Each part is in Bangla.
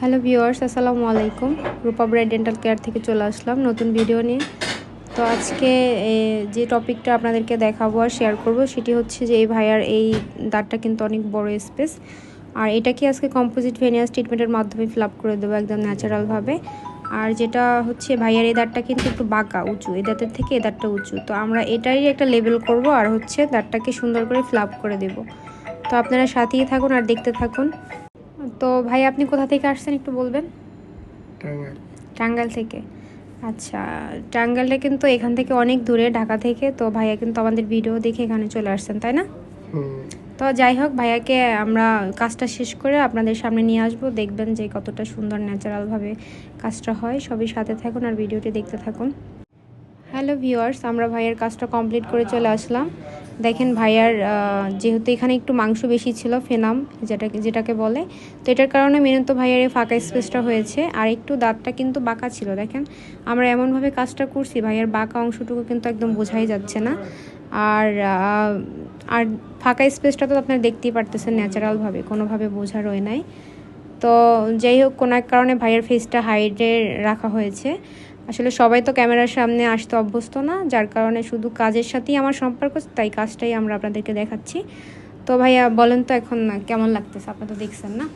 হ্যালো ভিউয়ার্স, আসসালামু আলাইকুম। রূপা ব্রাইড ডেন্টাল কেয়ার থেকে চলে আসলাম নতুন ভিডিও নিয়ে। তো আজকে যে টপিকটা আপনাদেরকে দেখাবো আর শেয়ার করব, সেটি হচ্ছে যে এই ভাইয়ার এই দাঁতটা কিন্তু অনেক বড় স্পেস আর এটাকে আজকে কম্পোজিট ভেনিয়াস ট্রিটমেন্টের মাধ্যমে ফিল করে দেবো একদম ন্যাচারালভাবে আর যেটা হচ্ছে, ভাইয়ার এই দাঁতটা কিন্তু একটু বাঁকা, উঁচু। এই দাঁতের থেকে এই দাঁতটা উঁচু। তো আমরা এটারই একটা লেভেল করব আর হচ্ছে, দাঁতটাকে সুন্দর করে ফিল করে দেব। তো আপনারা সাথেই থাকুন আর দেখতে থাকুন। তো ভাই আপনি কোথা থেকে আসছেন একটু বলবেন? টাঙ্গাইল। থেকে। আচ্ছা টাঙ্গাইলটা কিন্তু এখান থেকে অনেক দূরে ঢাকা থেকে। তো ভাইয়া কিন্তু আমাদের ভিডিও দেখে এখানে চলে আসছেন তাই না? তো যাই হোক ভাইয়াকে আমরা কাজটা শেষ করে আপনাদের সামনে নিয়ে আসব। দেখবেন যে কতটা সুন্দর ন্যাচারালভাবে কাজটা হয়। সবই সাথে থাকুন আর ভিডিওটি দেখতে থাকুন। হ্যালো ভিউয়ার্স, আমরা ভাইয়ের কাজটা কমপ্লিট করে চলে আসলাম। দেখেন ভাইয়ার যেহেতু এখানে একটু মাংস বেশি ছিল, ফেনাম যেটাকে যেটাকে বলে, তো এটার কারণে মেনত ভাইয়ার এই ফাঁকা স্পেসটা হয়েছে। আর একটু দাঁতটা কিন্তু বাঁকা ছিল, দেখেন। আমরা এমনভাবে কাজটা করছি, ভাইয়ার বাঁকা অংশটুকু কিন্তু একদম বোঝাই যাচ্ছে না। আর আর ফাঁকা স্পেসটা তো আপনারা দেখতেই পারতেছেন ন্যাচারালভাবে, কোনোভাবে বোঝার রয়ে নাই। তো যাই হোক, কোনো এক কারণে ভাইয়ের ফেসটা হাইডে রাখা হয়েছে। আসলে সবাই তো ক্যামেরার সামনে আসতে অভ্যস্ত না যার কারণে শুধু কাজের সাথেই আমার সম্পর্ক তাই কাজটাই আমরা আপনাদেরকে দেখাচ্ছি। তো ভাইয়া বলেন তো এখন কেমন লাগতেছে? আপনি তো দেখছেন না?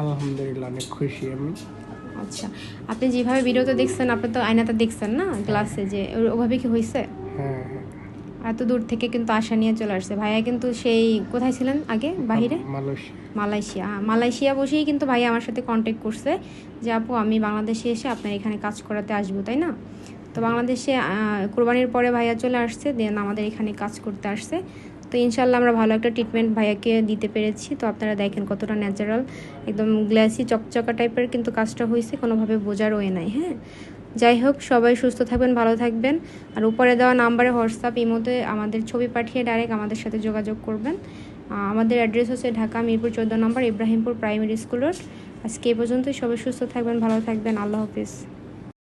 আলহামদুলিল্লাহ অনেক খুশি আমি। আচ্ছা আপনি যেভাবে ভিডিওতে দেখছেন আপনি তো আয়নাতে দেখছেন না গ্লাসে যে ওভাবে কি হয়েছে হ্যাঁ হ্যাঁ এত দূর থেকে কিন্তু আশা নিয়ে চলে আসছে। ভাইয়া কিন্তু সেই কোথায় ছিলেন আগে বাহিরে? মালয়েশিয়া। মালয়েশিয়া। হ্যাঁ, মালয়েশিয়া বসেই কিন্তু ভাই আমার সাথে কন্ট্যাক্ট করছে যে আপু আমি বাংলাদেশে এসে আপনার এখানে কাজ করাতে আসব তাই না? তো বাংলাদেশে কোরবানির পরে ভাইয়া চলে আসছে দেন আমাদের এখানে কাজ করতে আসছে। তো ইনশাল্লাহ আমরা ভালো একটা ট্রিটমেন্ট ভাইয়াকে দিতে পেরেছি। তো আপনারা দেখেন কতটা ন্যাচারাল একদম গ্লাসি চকচকা টাইপের কিন্তু কাজটা হয়েছে কোনোভাবে বোঝার ওয়ে নাই হ্যাঁ? যাই হোক, সবাই সুস্থ থাকবেন, ভালো থাকবেন। আর উপরে দেওয়া নাম্বারে হোয়াটসঅ্যাপ, ইমোতে আমাদের ছবি পাঠিয়ে ডাইরেক্ট আমাদের সাথে যোগাযোগ করবেন। আমাদের অ্যাড্রেস হচ্ছে ঢাকা মিরপুর চোদ্দ নম্বর ইব্রাহিমপুর প্রাইমারি স্কুলের আজকে এ পর্যন্তই, সবাই সুস্থ থাকবেন, ভালো থাকবেন। আল্লাহ হাফিজ।